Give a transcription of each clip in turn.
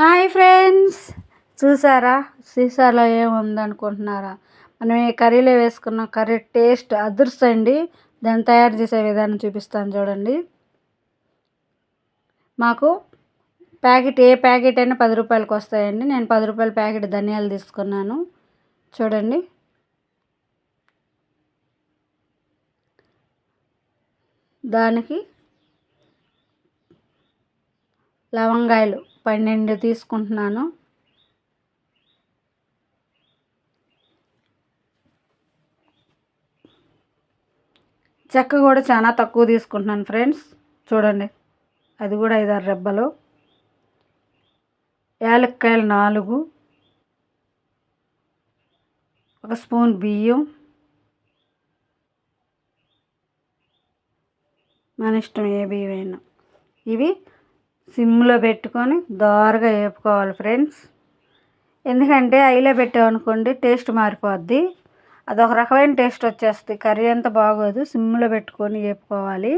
Hi friends. చూసారా? సీసాలో ఏముందనుకుంటున్నారా? మనం ఏ కర్రీలో వేసుకున్న. కర్రీ టేస్ట్ అదృష్టండి దాన్ని తయారు చేసే విధానం చూపిస్తాను చూడండి. మాకు ప్యాకెట్ ఏ ప్యాకెట్ అయినా పది రూపాయలకి వస్తాయండి. నేను పది రూపాయల ప్యాకెట్ ధనియాలు తీసుకున్నాను. చూడండి. దానికి లవంగాయలు. పన్నెండు తీసుకుంటున్నాను. చెక్క కూడా చాలా తక్కువ తీసుకుంటున్నాను ఫ్రెండ్స్. చూడండి అది కూడా ఐదారు రెబ్బలు. యాలక్కాయలు నాలుగు. ఒక స్పూన్ బియ్యం. మన ఇష్టం ఏ బియ్యమైనా. ఇవి సిమ్లో పెట్టుకొని దోరగా వేపుకోవాలి ఫ్రెండ్స్. ఎందుకంటే ఐలో పెట్టామనుకోండి టేస్ట్ మారిపోద్ది. అదొక రకమైన టేస్ట్ వచ్చేస్తుంది. కర్రీ అంతా బాగోదు. సిమ్లో పెట్టుకొని వేపుకోవాలి.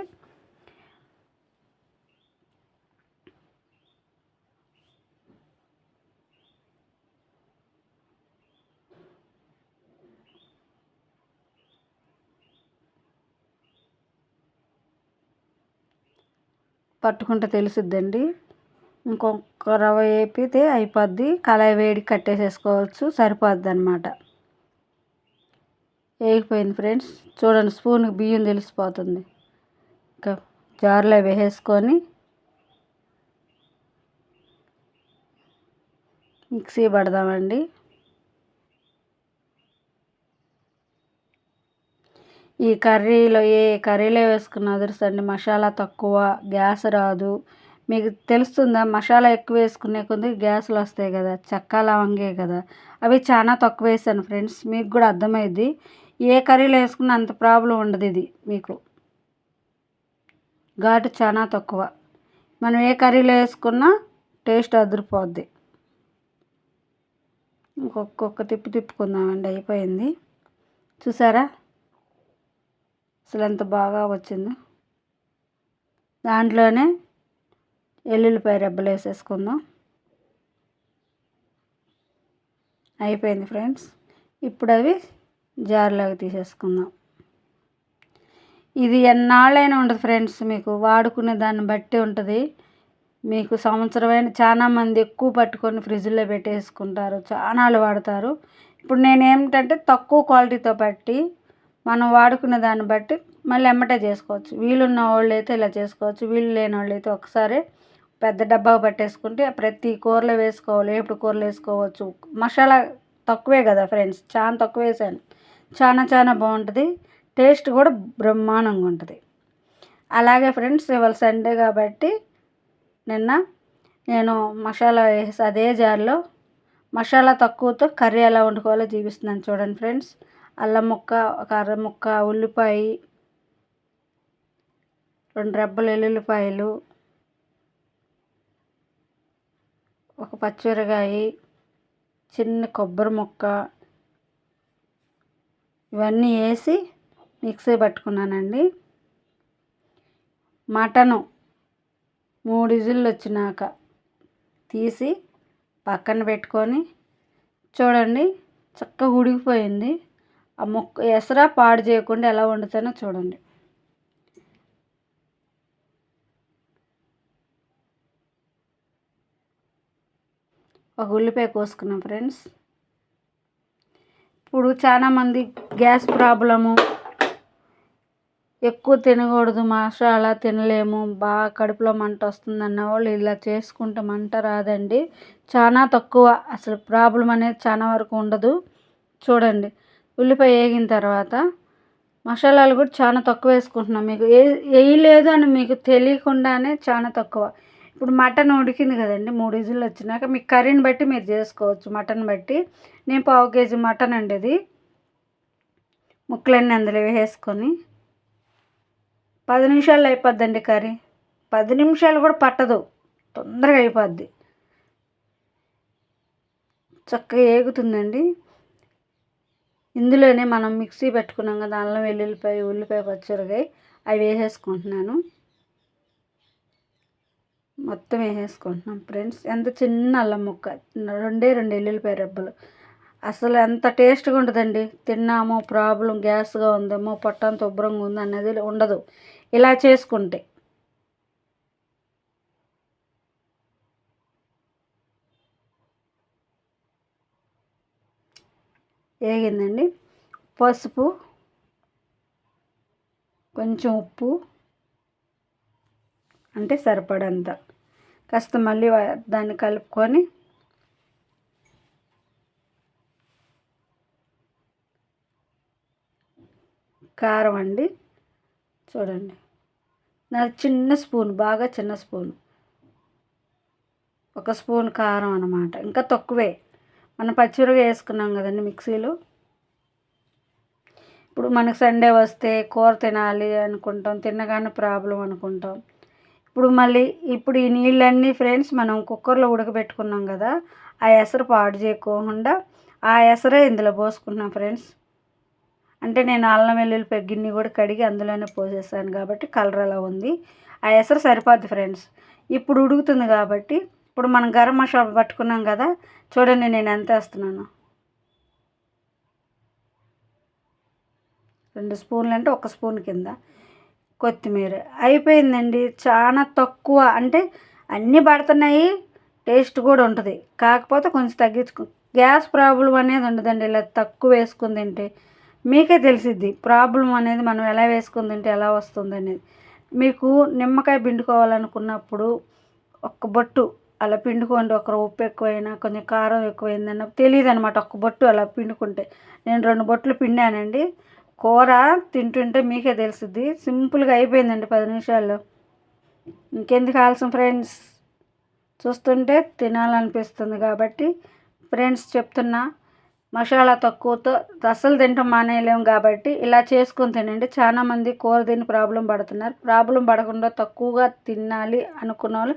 పట్టుకుంటే తెలుసుద్దండి. ఇంకొక రవ్వ వేపితే అయిపోద్ది. కళాయి వేడి కట్టేసేసుకోవచ్చు సరిపోద్ది అనమాట వేగిపోయింది ఫ్రెండ్స్. చూడండి స్పూన్కి బియ్యం తెలిసిపోతుంది. ఇంకా జార్లో వేసేసుకొని మిక్సీ పడదామండి. ఈ కర్రీలో ఏ కర్రీలో వేసుకున్న అదృష్టండి. మసాలా తక్కువ గ్యాస్ రాదు. మీకు తెలుస్తుందా? మసాలా ఎక్కువ వేసుకునే కొద్ది గ్యాస్లు వస్తాయి కదా చెక్క లవంగే కదా. అవి చాలా తక్కువ వేసాను ఫ్రెండ్స్ మీకు కూడా అర్థమైంది ఏ కర్రీలో వేసుకున్న అంత ప్రాబ్లం ఉండదు ఇది మీకు. ఘాటు చాలా తక్కువ. మనం ఏ కర్రీలో వేసుకున్నా టేస్ట్ అదిరిపోద్ది. ఇంకొక్కొక్క తిప్పి తిప్పుకుందామండి అయిపోయింది. చూసారా? అసలు ఎంత బాగా వచ్చిందో. దాంట్లోనే ఎల్లుల్లిపాయ రెబ్బలు వేసేసుకుందాం. అయిపోయింది ఫ్రెండ్స్. ఇప్పుడు అవి జార్లోకి తీసేసుకుందాం. ఇది ఎన్నాళ్ళైనా ఉండదు ఫ్రెండ్స్ మీకు. వాడుకునే దాన్ని బట్టి ఉంటుంది. మీకు సంవత్సరమైన చాలా మంది ఎక్కువ పట్టుకొని ఫ్రిడ్జ్లో పెట్టేసుకుంటారు. చాలా వాడతారు. ఇప్పుడు నేను ఏమిటంటే తక్కువ క్వాలిటీతో పట్టి మనం వాడుకునే దాన్ని బట్టి మళ్ళీ ఎమ్మటే చేసుకోవచ్చు. వీలున్న వాళ్ళు అయితే ఇలా చేసుకోవచ్చు. వీలు లేని వాళ్ళు అయితే ఒకసారి పెద్ద డబ్బా పట్టేసుకుంటే ప్రతి కూరలో వేసుకోవాలి. ఎప్పుడు కూరలు వేసుకోవచ్చు. మసాలా తక్కువే కదా ఫ్రెండ్స్. చాలా తక్కువ వేసాను. చాలా చాలా బాగుంటుంది. టేస్ట్ కూడా బ్రహ్మాండంగా ఉంటుంది. అలాగే ఫ్రెండ్స్ ఇవాళ సండే కాబట్టి నిన్న నేను మసాలా వేసి అదే జార్లో మసాలా తక్కువతో కర్రీ ఎలా వండుకోవాలో చూపిస్తున్నాను చూడండి ఫ్రెండ్స్. అల్లం ముక్క ఒక అర ముక్క ఉల్లిపాయ రెండు రెబ్బలు ఎల్లుల్లిపాయలు ఒక పచ్చిమిరకాయ చిన్న కొబ్బరి ముక్క ఇవన్నీ వేసి మిక్సీ పట్టుకున్నానండి. మటను మూడు విజిల్లు వచ్చినాక తీసి పక్కన పెట్టుకొని చూడండి చక్కగా ఉడికిపోయింది. ఆ మొక్క ఎసరా పాడు చేయకుండా ఎలా వండుతానో చూడండి. ఒక ఉల్లిపాయ కోసుకున్నాం ఫ్రెండ్స్. ఇప్పుడు చాలామంది గ్యాస్ ప్రాబ్లము. ఎక్కువ తినకూడదు మసాలా తినలేము బాగా కడుపులో మంట వస్తుంది అన్న వాళ్ళు ఇలా చేసుకుంటే మంట రాదండి. చాలా తక్కువ అసలు ప్రాబ్లం అనేది చాలా వరకు ఉండదు. చూడండి. ఉల్లిపాయ వేగిన తర్వాత మసాలాలు కూడా చాలా తక్కువ వేసుకుంటున్నాం. మీకు ఏ వేయలేదు అని మీకు తెలియకుండానే చాలా తక్కువ. ఇప్పుడు మటన్ ఉడికింది కదండి మూడు విజిల్లు వచ్చినాక మీ కర్రీని బట్టి మీరు చేసుకోవచ్చు మటన్ బట్టి. నేను పావు కేజీ మటన్ అండి ఇది. ముక్కలన్నీ అందులో వేసుకొని. పది నిమిషాలు అయిపోద్దండి కర్రీ. పది నిమిషాలు కూడా పట్టదు. తొందరగా అయిపోద్ది. చక్కగా ఏగుతుందండి. ఇందులోనే మనం మిక్సీ పెట్టుకున్నాం కదా అల్లం వెల్లుల్లిపాయ ఉల్లిపాయ పచ్చిమిరకాయ అవి వేసేసుకుంటున్నాను. మొత్తం వేసేసుకుంటున్నాం ఫ్రెండ్స్. ఎంత చిన్న అల్లం ముక్క రెండే రెండు ఎల్లుల్లిపాయ రెబ్బలు. అసలు ఎంత టేస్ట్గా ఉంటుందండి. తిన్నామో ప్రాబ్లం గ్యాస్గా ఉందేమో పొట్టంత ఉబ్బరంగా ఉంది అనేది ఉండదు. ఇలా చేసుకుంటే వేగిందండి పసుపు కొంచెం ఉప్పు అంటే సరిపడంత. కాస్త మళ్ళీ దాన్ని కలుపుకొని కారం అండి. చూడండి. నా చిన్న స్పూన్ బాగా చిన్న స్పూన్. ఒక స్పూన్ కారం అనమాట ఇంకా తక్కువే. మనం పచ్చిమిరగా వేసుకున్నాం కదండి మిక్సీలో. ఇప్పుడు మనకు సండే వస్తే కూర తినాలి అనుకుంటాం తినగానే ప్రాబ్లం అనుకుంటాం. ఇప్పుడు మళ్ళీ ఇప్పుడు ఈ నీళ్ళన్నీ ఫ్రెండ్స్ మనం కుక్కర్లో ఉడకబెట్టుకున్నాం కదా ఆ ఎసరు పాడు చేయకోకుండా ఆ ఎసరే ఇందులో పోసుకుంటున్నాం ఫ్రెండ్స్. అంటే నేను అల్లం వెల్లుల్లి గిన్నె కూడా కడిగి అందులోనే పోసేసాను కాబట్టి కలర్ అలా ఉంది. ఆ ఎసరు సరిపోద్ది ఫ్రెండ్స్. ఇప్పుడు ఉడుకుతుంది కాబట్టి ఇప్పుడు మనం గరం మసాలా పట్టుకున్నాం కదా చూడండి నేను ఎంత వేస్తున్నాను. రెండు స్పూన్లు అంటే ఒక స్పూన్ కింద కొత్తిమీర. అయిపోయిందండి చాలా తక్కువ. అంటే అన్నీ పడుతున్నాయి టేస్ట్ కూడా ఉంటుంది. కాకపోతే కొంచెం తగ్గించుకో గ్యాస్ ప్రాబ్లం అనేది ఉండదండి ఇలా తక్కువ వేసుకుని తింటే. మీకే తెలిసిద్ది ప్రాబ్లం అనేది మనం ఎలా వేసుకుని తింటే ఎలా వస్తుంది అనేది. మీకు నిమ్మకాయ పిండుకోవాలనుకున్నప్పుడు ఒక్క బొట్టు అలా పిండుకోండి ఒక ఉప్పు ఎక్కువైనా కొంచెం కారం ఎక్కువైందన్న తెలియదు అనమాట ఒక్క బొట్టు అలా పిండుకుంటే. నేను రెండు బొట్లు పిండానండి. కూర తింటుంటే మీకే తెలుస్తుంది సింపుల్గా అయిపోయిందండి పది నిమిషాల్లో. ఇంకెందుకు ఆలస్యం ఫ్రెండ్స్? చూస్తుంటే తినాలనిపిస్తుంది కాబట్టి ఫ్రెండ్స్ చెప్తున్నా. మసాలా తక్కువతో అస్సలు తింటాం మానేయలేము కాబట్టి ఇలా చేసుకొని తినండి. చాలామంది కూర తిని ప్రాబ్లం పడుతున్నారు. ప్రాబ్లం పడకుండా తక్కువగా తినాలి అనుకున్న వాళ్ళు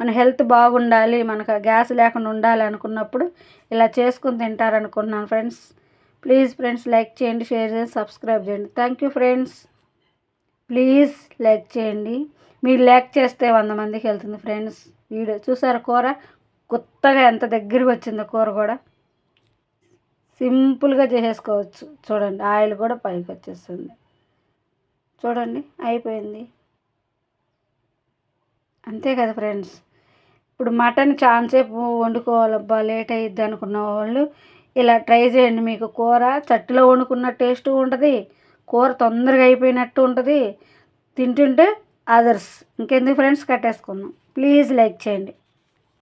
మన హెల్త్ బాగుండాలి మనకు గ్యాస్ లేకుండా ఉండాలి అనుకున్నప్పుడు ఇలా చేసుకుని తింటారనుకుంటున్నాను ఫ్రెండ్స్. ప్లీజ్ ఫ్రెండ్స్ లైక్ చేయండి షేర్ చేయండి సబ్స్క్రైబ్ చేయండి. Thank you friends. Please like చేయండి. మీరు లైక్ చేస్తే వంద మందికి వెళ్తుంది ఫ్రెండ్స్. వీడియో చూసారు కూర? కొత్తగా ఎంత దగ్గరికి వచ్చిందో కూర కూడా. సింపుల్గా చేసేసుకోవచ్చు. చూడండి ఆయిల్ కూడా పైకి వచ్చేస్తుంది. చూడండి అయిపోయింది. అంతే కదా ఫ్రెండ్స్. ఇప్పుడు మటన్ చాలాసేపు వండుకోవాలబ్బా లేట్ అయ్యిద్ది అనుకున్న వాళ్ళు ఇలా ట్రై చేయండి. మీకు కూర చట్టులో వండుకున్న టేస్ట్ ఉంటుంది కూర తొందరగా అయిపోయినట్టు ఉంటుంది. తింటుంటే అదర్స్ ఇంకెందుకు ఫ్రెండ్స్? కట్టేసుకుందాం. ప్లీజ్ లైక్ చేయండి.